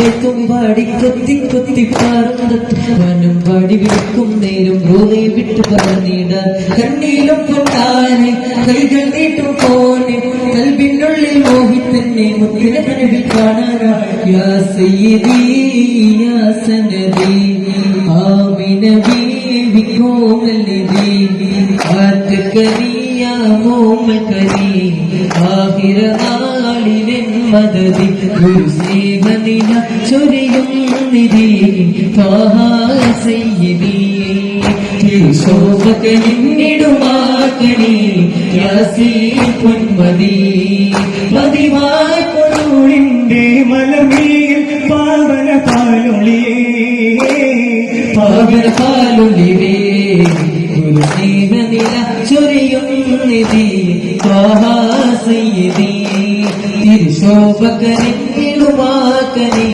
വെക്കും പാടി കൊത്തി കൊത്തി പാറും പാടി വിളിക്കും നേരം റോനെ വിട്ടു പറഞ്ഞിട കണ്ണീലും പൊട്ടാനെ കൈകൾ നീട്ടും പോനെ. കൽബിനുള്ളിൽ മോഹിത്തന്നെ മുത്തിന കനവിൽ കാണാനായി യാ സയ്യിദി യാ സനദി ആമിന ബീവി കോമലദി ആറ്റക്കരി യാ മോമകരി ആഹിര നാളിലെ മദതി സ്നേഹനില ചൊരിയും നിധി. സയ്യിദി. ശോഭകനിടുമാക്കണി യാസീൻ പൊന്മതി പതിവായി പൊരുളിന്റെ മലമേൽ പാവന പാലൊളിയേ പാവന പാലൊളിവേ. സ്നേഹനില ചൊരിയും നിധി. സയ്യിദി. തിരിശോഭകനെ ഇടുവാക്കനെ